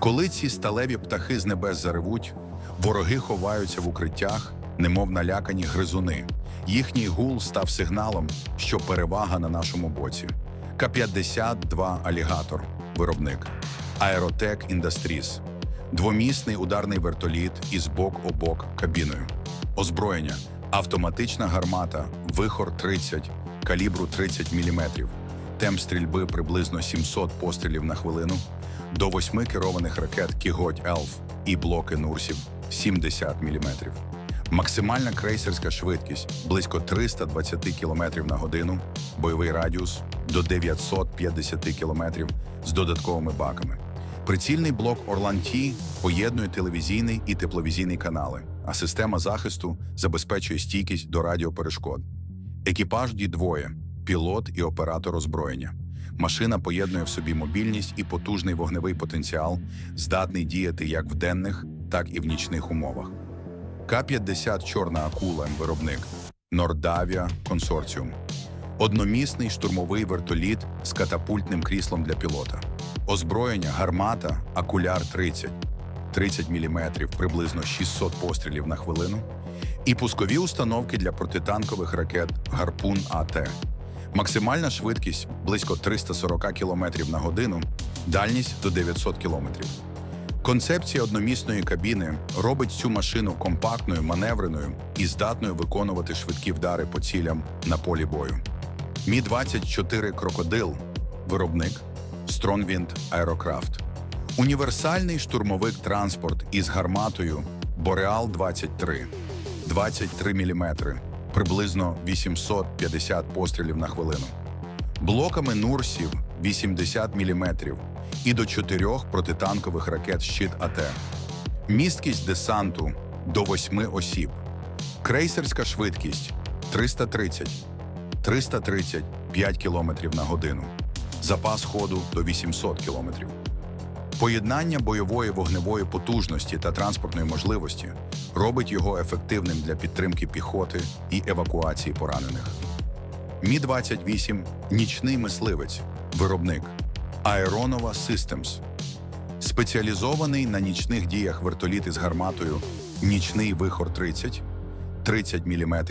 Коли ці сталеві птахи з небес заревуть, вороги ховаються в укриттях, немов налякані гризуни. Їхній гул став сигналом, що перевага на нашому боці. К-52 алігатор, виробник, Аеротек Індастріс, двомісний ударний вертоліт із бок о бок кабіною, озброєння, автоматична гармата, вихор 30, калібру 30 мм, темп стрільби приблизно 700 пострілів на хвилину, до восьми керованих ракет Кіготь Елф і блоки Нурсів 70 мм. Максимальна крейсерська швидкість близько 320 км на годину, бойовий радіус до 950 км з додатковими баками. Прицільний блок Орлан Ті поєднує телевізійний і тепловізійний канали, а система захисту забезпечує стійкість до радіоперешкод. Екіпаж дій двоє пілот і оператор озброєння. Машина поєднує в собі мобільність і потужний вогневий потенціал, здатний діяти як в денних, так і в нічних умовах. К-50 Чорна акула виробник Нордавія Консорціум. Одномісний штурмовий вертоліт з катапультним кріслом для пілота. Озброєння гармата Акуляр 30 30 мм, приблизно 600 пострілів на хвилину. І пускові установки для протитанкових ракет Гарпун АТ. Максимальна швидкість близько 340 км на годину, дальність до 900 км. Концепція одномісної кабіни робить цю машину компактною, маневреною і здатною виконувати швидкі вдари по цілям на полі бою. Мі-24 Крокодил виробник Stronwind Aerocraft. Універсальний штурмовик транспорт із гарматою Boreal 23 23 мм, приблизно 850 пострілів на хвилину. Блоками Нурсів 80 мм і до чотирьох протитанкових ракет щит АТ. Місткість десанту до 8 осіб. Крейсерська швидкість 330 335 км на годину. Запас ходу до 800 км. Поєднання бойової вогневої потужності та транспортної можливості робить його ефективним для підтримки піхоти і евакуації поранених. Мі-28 нічний мисливець, виробник Aeronova Systems. Спеціалізований на нічних діях вертоліт із гарматою Нічний вихор 30 30 мм,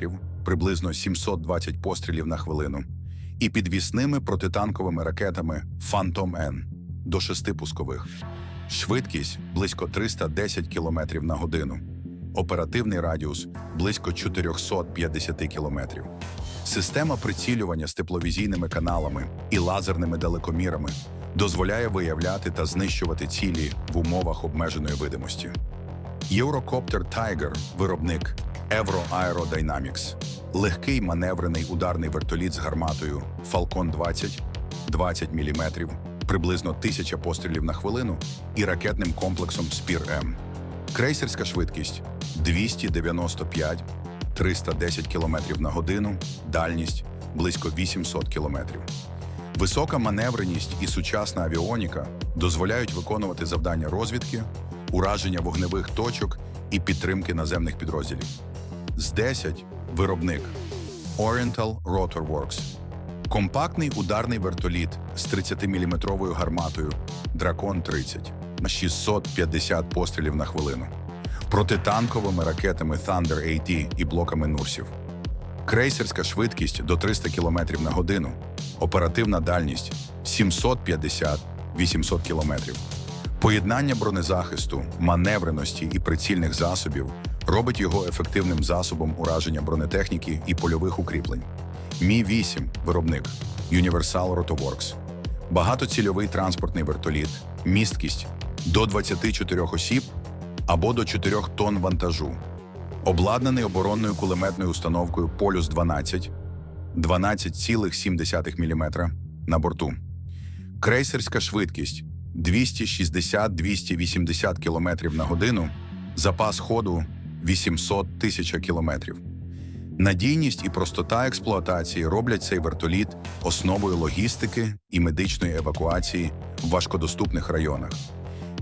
приблизно 720 пострілів на хвилину, і підвісними протитанковими ракетами Phantom N до 6 пускових. Швидкість близько 310 км на годину. Оперативний радіус близько 450 км. Система прицілювання з тепловізійними каналами і лазерними далекомірами дозволяє виявляти та знищувати цілі в умовах обмеженої видимості. Eurocopter Tiger – виробник Euro Aerodynamics. Легкий маневрений ударний вертоліт з гарматою Falcon 20 20 мм, приблизно 1000 пострілів на хвилину і ракетним комплексом Spear-M. Крейсерська швидкість 295 310 км на годину, дальність близько 800 км. Висока маневреність і сучасна авіоніка дозволяють виконувати завдання розвідки, ураження вогневих точок і підтримки наземних підрозділів. З 10 виробник Oriental Rotor Works. Компактний ударний вертоліт з 30-мм гарматою Дракон 30 на 650 пострілів на хвилину, протитанковими ракетами Thunder AT і блоками Нурсів. Крейсерська швидкість до 300 км на годину, оперативна дальність 750-800 км. Поєднання бронезахисту, маневреності і прицільних засобів робить його ефективним засобом ураження бронетехніки і польових укріплень. Мі-8 виробник Universal Rotoworks. Багатоцільовий транспортний вертоліт, місткість до 24 осіб або до 4 тонн вантажу. Обладнаний оборонною кулеметною установкою Полюс 12 12,7 мм на борту. Крейсерська швидкість 260-280 км на годину, запас ходу 800 тисяч км. Надійність і простота експлуатації роблять цей вертоліт основою логістики і медичної евакуації в важкодоступних районах.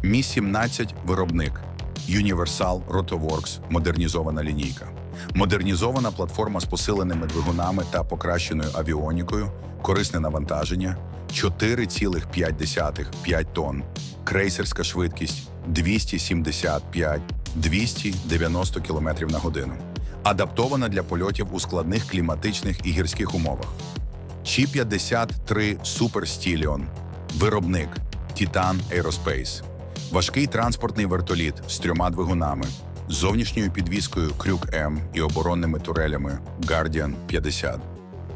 Мі-17 виробник Universal Rotoworks модернізована лінійка. Модернізована платформа з посиленими двигунами та покращеною авіонікою, корисне навантаження 4,5 тонн, крейсерська швидкість 275-290 км на годину, адаптована для польотів у складних кліматичних і гірських умовах. Чі-53 Super Stallion – виробник Titan Aerospace. Важкий транспортний вертоліт з трьома двигунами, зовнішньою підвіскою Крюк М і оборонними турелями Guardian 50.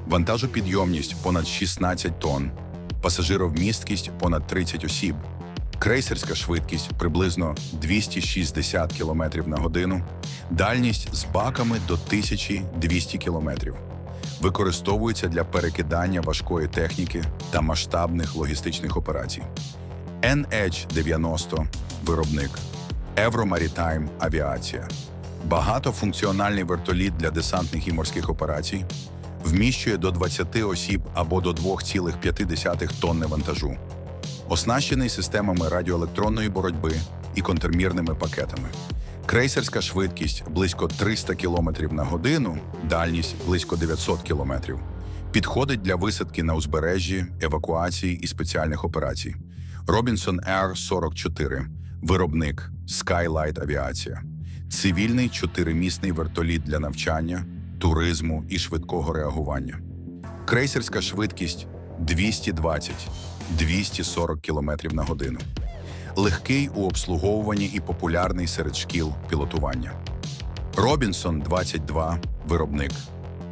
Вантажопідйомність понад 16 тонн, пасажировмісткість понад 30 осіб, крейсерська швидкість приблизно 260 км на годину, дальність з баками до 1200 км. Використовується для перекидання важкої техніки та масштабних логістичних операцій. NH-90 – виробник. Евромарітайм Авіація. Багатофункціональний вертоліт для десантних і морських операцій. Вміщує до 20 осіб або до 2,5 тонни вантажу. Оснащений системами радіоелектронної боротьби і контрмірними пакетами. Крейсерська швидкість близько 300 км на годину, дальність близько 900 км. Підходить для висадки на узбережжі, евакуації і спеціальних операцій. Робінсон Р-44 – виробник Skylight Авіація. Цивільний чотиримісний вертоліт для навчання, туризму і швидкого реагування. Крейсерська швидкість 220-240 км на годину. Легкий у обслуговуванні і популярний серед шкіл пілотування. Робінсон 22 виробник.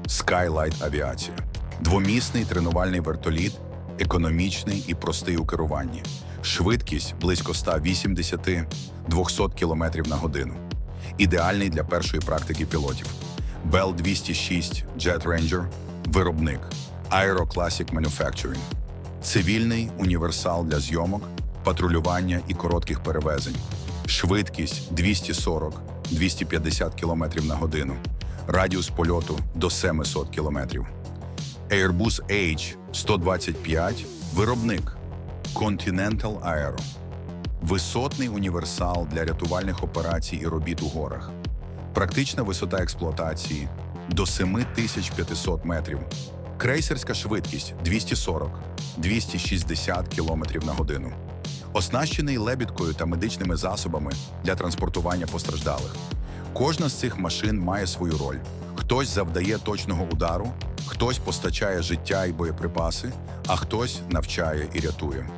Skylight Авіація. Двомісний тренувальний вертоліт, економічний і простий у керуванні. Швидкість близько 180-200 км на годину. Ідеальний для першої практики пілотів. Bell 206 Jet Ranger – виробник. Aero Classic Manufacturing. Цивільний універсал для зйомок, патрулювання і коротких перевезень. Швидкість 240-250 км на годину. Радіус польоту до 700 км. Airbus H-125 – виробник. Continental Aero. Висотний універсал для рятувальних операцій і робіт у горах. Практична висота експлуатації до 7500 метрів. Крейсерська швидкість 240-260 км на годину. Оснащений лебідкою та медичними засобами для транспортування постраждалих. Кожна з цих машин має свою роль. Хтось завдає точного удару, хтось постачає життя і боєприпаси, а хтось навчає і рятує.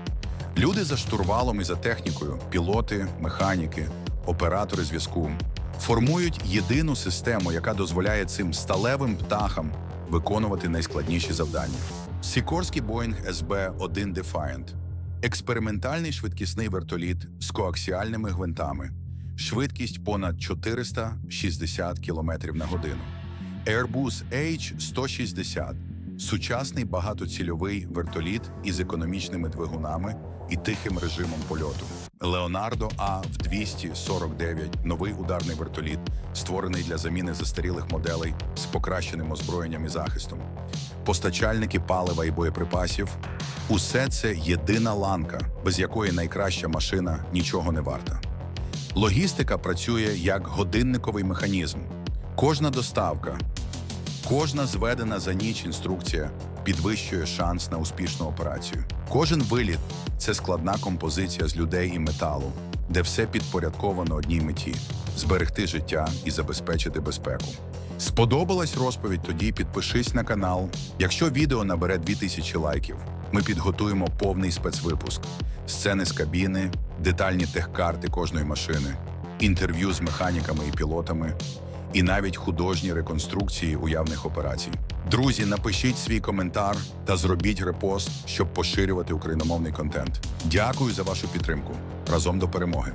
Люди за штурвалом і за технікою, пілоти, механіки, оператори зв'язку формують єдину систему, яка дозволяє цим сталевим птахам виконувати найскладніші завдання. Сікорський Boeing SB-1 Defiant – експериментальний швидкісний вертоліт з коаксіальними гвинтами, швидкість понад 460 км на годину. Airbus H-160 – сучасний багатоцільовий вертоліт із економічними двигунами і тихим режимом польоту. Leonardo А-249 – новий ударний вертоліт, створений для заміни застарілих моделей з покращеним озброєнням і захистом. Постачальники палива і боєприпасів – усе це єдина ланка, без якої найкраща машина нічого не варта. Логістика працює як годинниковий механізм. Кожна доставка, кожна зведена за ніч інструкція підвищує шанс на успішну операцію. Кожен виліт це складна композиція з людей і металу, де все підпорядковано одній меті зберегти життя і забезпечити безпеку. Сподобалась розповідь? Тоді підпишись на канал. Якщо відео набере 2000 лайків, ми підготуємо повний спецвипуск, сцени з кабіни, детальні техкарти кожної машини, інтерв'ю з механіками і пілотами, і навіть художні реконструкції уявних операцій. Друзі, напишіть свій коментар та зробіть репост, щоб поширювати україномовний контент. Дякую за вашу підтримку. Разом до перемоги.